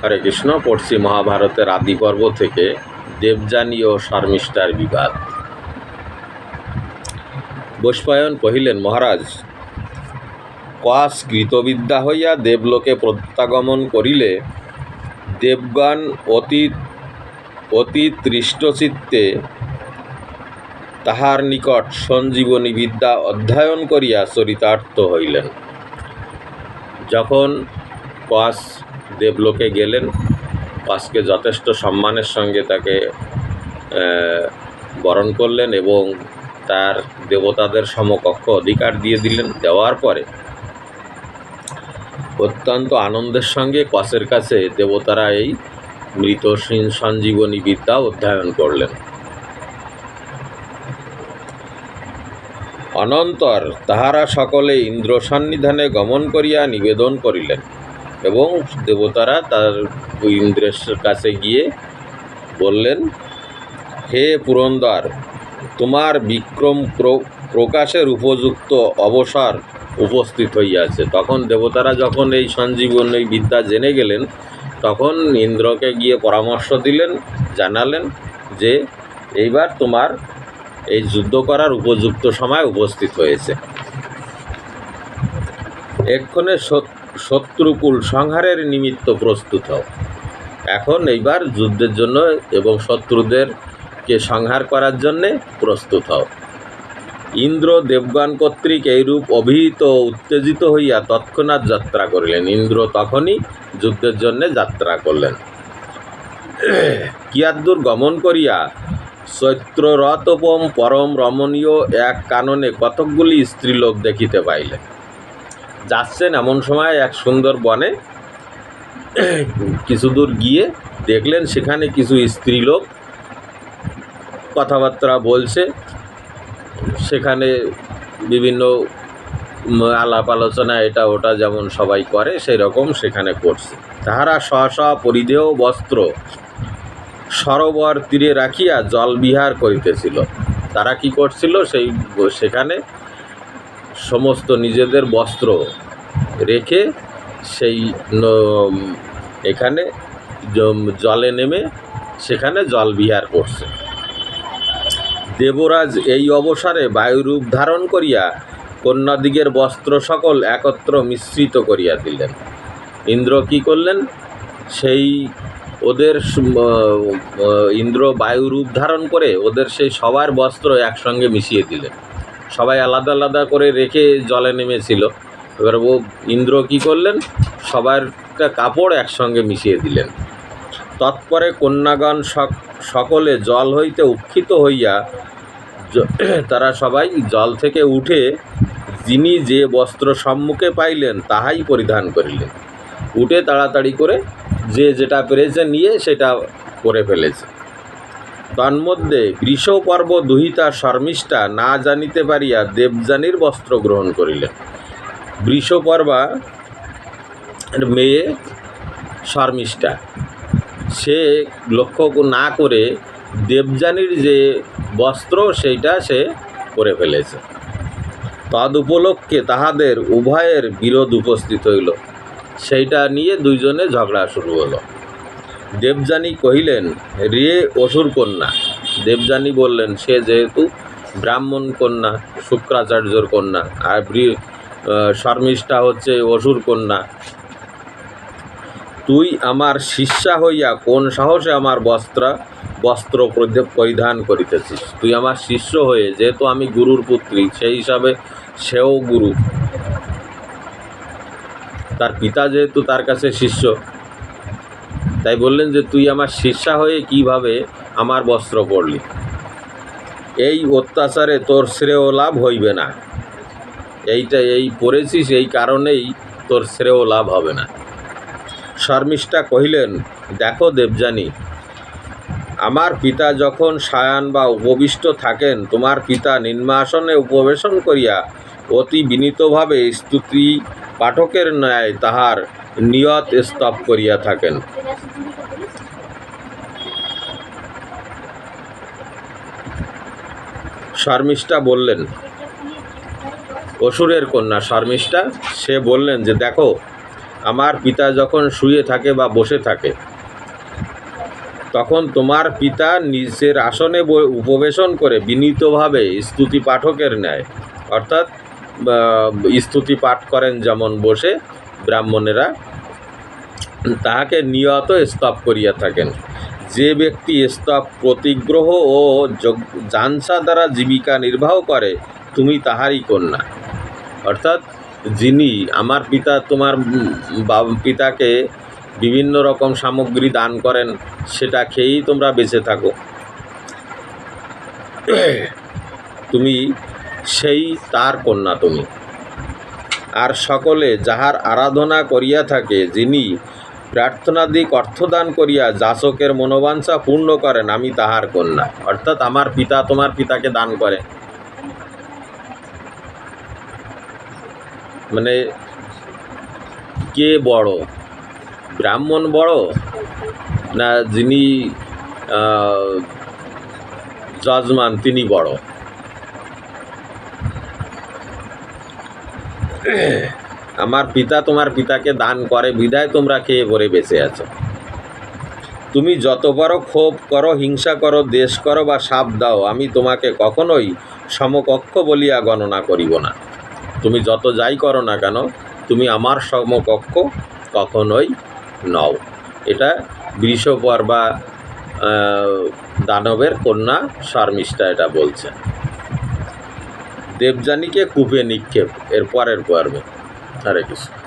হরে কৃষ্ণ, পড়ছি মহাভারতের আদি পর্ব থেকে দেবযানী ও শর্মিষ্ঠার বিবাদ। বৈষ্পায়ন কহিলেন, মহারাজ কস কৃতবিদ্যা হইয়া দেবলোকে প্রত্যাগমন করিলে দেবগণ অতি অতি তৃষ্টচিত্তে তাহার নিকট সঞ্জীবনী বিদ্যা অধ্যয়ন করিয়া চরিতার্থ হইলেন। যখন কস দেবলোকে গেলেন। কসকে যথেষ্ট সম্মানের সঙ্গে তাকে বরণ করলেন এবং তার দেবতাদের সমকক্ষ অধিকার দিয়ে দিলেন। দেওয়ার পরে অত্যন্ত আনন্দের সঙ্গে কসের কাছে দেবতারা এই মৃত সঞ্জীবনী বিদ্যা অধ্যয়ন করলেন। অনন্তর তাহারা সকলে ইন্দ্র সন্নিধানে গমন করিয়া নিবেদন করিলেন। এবং দেবতারা তার ইন্দ্রের কাছে গিয়ে বললেন, হে পুরন্দর, তোমার বিক্রম প্র- প্রকাশের উপযুক্ত অবসর উপস্থিত হইয়াছে। তখন দেবতারা যখন এই সঞ্জীবন, এই বিদ্যা জেনে গেলেন, তখন ইন্দ্রকে গিয়ে পরামর্শ দিলেন, জানালেন যে এইবার তোমার এই যুদ্ধ করার উপযুক্ত সময় উপস্থিত হয়েছে। এক্ষণে শত- শত্রুকুল সংহারের নিমিত্ত প্রস্তুত হও। এখন এইবার যুদ্ধের জন্য এবং শত্রুদেরকে সংহার করার জন্যে প্রস্তুত হও। ইন্দ্র দেবগণ কর্তৃক এইরূপ অভিহিত উত্তেজিত হইয়া তৎক্ষণাৎ যাত্রা করিলেন। ইন্দ্র তখনই যুদ্ধের জন্য যাত্রা করলেন। কিয়াদ্দূর গমন করিয়া চৈত্ররথোপম পরম রমণীয় এক কাননে কতকগুলি স্ত্রীলোক দেখিতে পাইলেন। যাচ্ছেন এমন সময় এক সুন্দর বনে। কিছু দূর গিয়ে দেখলেন সেখানে কিছু স্ত্রীলোক কথাবার্তা বলছে। সেখানে বিভিন্ন আলাপ আলোচনা, এটা ওটা যেমন সবাই করে সেই রকম সেখানে করছে। তাহারা স্ব পরিধেয় বস্ত্র সরোবর তীরে রাখিয়া জল বিহার করিতেছিল। তারা কি করছিল? সেই সেখানে সমস্ত নিজেদের বস্ত্র রেখে সেই এখানে জলে নেমে সেখানে জল বিহার করছে। দেবরাজ এই অবসরে বায়ুরূপ ধারণ করিয়া কন্যাদিগের বস্ত্র সকল একত্র মিশ্রিত করিয়া দিলেন। ইন্দ্র কি করলেন? সেই ওদের ইন্দ্র বায়ুরূপ ধারণ করে ওদের সেই সবার বস্ত্র একসঙ্গে মিশিয়ে দিলেন। সবাই আলাদা আলাদা করে রেখে জলে নেমেছিল। এবার ও ইন্দ্র কি করলেন? সবারটা কাপড় একসঙ্গে মিশিয়ে দিলেন। তৎপরে কন্যাগণ সক- সকলে জল হইতে উক্ষিত হইয়া তারা সবাই জল থেকে উঠে যিনি যে বস্ত্র সম্মুখে পাইলেন তাহাই পরিধান করিলেন। উঠে তাড়াতাড়ি করে যে যেটা পেরেছে নিয়ে সেটা করে ফেলেছে। তন্মধ্যে বৃষপর্ব দুহিতা শর্মিষ্ঠা না জানিতে পারিয়া দেবযানীর বস্ত্র গ্রহণ করিলেন। বৃষপর্বা মেয়ে শর্মিষ্ঠা। সে লক্ষ্য না করে দেবযানীর যে বস্ত্র সেইটা সে করে ফেলেছে। তদ উপলক্ষে তাহাদের উভয়ের বিরোধ উপস্থিত হইল। সেইটা নিয়ে দুইজনে ঝগড়া শুরু হলো। দেবযানী কহিলেন, রে অসুর কন্যা। দেবযানী বললেন, সে যেহেতু ব্রাহ্মণ কন্যা, শুক্রাচার্যর কন্যা, আর শর্মিষ্ঠা হচ্ছে অসুর কন্যা, তুই আমার শিষ্যা হইয়া কোন সাহসে আমার বস্ত্র বস্ত্র পরিধে- পরিধান করিতেছিস? তুই আমার শিষ্য হয়ে, যেহেতু আমি গুরুর পুত্রী, সেই হিসাবে সেও গুরু। তার পিতা যেহেতু তার কাছে শিষ্য তাই বললেন যে, তুই আমার শিষ্যা হয়ে কীভাবে আমার বস্ত্র পরলি? এই অত্যাচারে তোর শ্রেয় লাভ হইবে না। এইটা, এই পড়েছিস, এই কারণেই তোর শ্রেয় লাভ হবে না। শর্মিষ্ঠা কহিলেন, দেখো দেবযানী, আমার পিতা যখন সায়ান বা উপবিষ্ট থাকেন, তোমার পিতা নিম্নাসনে উপবেশন করিয়া অতি বিনীতভাবে স্তুতি পাঠকের ন্যায় তাহার নিয়ত স্তব করিয়া থাকেন। শর্মিষ্ঠা বললেন, অসুরের কন্যা শর্মিষ্ঠা, সে বললেন যে, দেখো, আমার পিতা যখন শুয়ে থাকে বা বসে থাকে, তখন তোমার পিতা নিজের আসনে উপবেশন করে বিনীতভাবে স্তুতি পাঠকের ন্যায়, অর্থাৎ স্তুতি পাঠ করেন যেমন বসে ব্রাহ্মণেরা তাহাকে নিয়ত স্তব করিয়া থাকেন। যে ব্যক্তি স্তব প্রতিগ্রহ ও জানসা দ্বারা জীবিকা নির্বাহ করে, তুমি তাহারই কন্যা। অর্থাৎ যিনি আমার পিতা, তোমার পিতাকে বিভিন্ন রকম সামগ্রী দান করেন, সেটা খেয়েই তোমরা বেঁচে থাকো। তুমি সেই তার কন্যা তুমি। আর সকলে যাহার আরাধনা করিয়া থাকে, যিনি প্রার্থনাদিক অর্থদান করিয়া যাচকের মনোবাঞ্ছা পূর্ণ করেন আমি তাহার কন্যা। অর্থাৎ আমার পিতা তোমার পিতাকে দান করে। মানে কে বড়? ব্রাহ্মণ বড়? না যিনি যজমান, তিনি বড়? আমার পিতা তোমার পিতাকে দান করে, বিধায় তোমরা খেয়ে পরে বেঁচে আছো। তুমি যত বড় ক্ষোভ করো, হিংসা করো, দেশ করো বা সাপ দাও, আমি তোমাকে কখনোই সমকক্ষ বলিয়া গণনা করিব না। তুমি যত যাই করো না কেন, তুমি আমার সমকক্ষ কখনোই নও। এটা বৃষপর বা দানবের কন্যা শর্মিষ্ঠা এটা বলছে দেবযানীকে কূপে নিক্ষেপ, এর পরের পর্বে। হরে কৃষ্ণ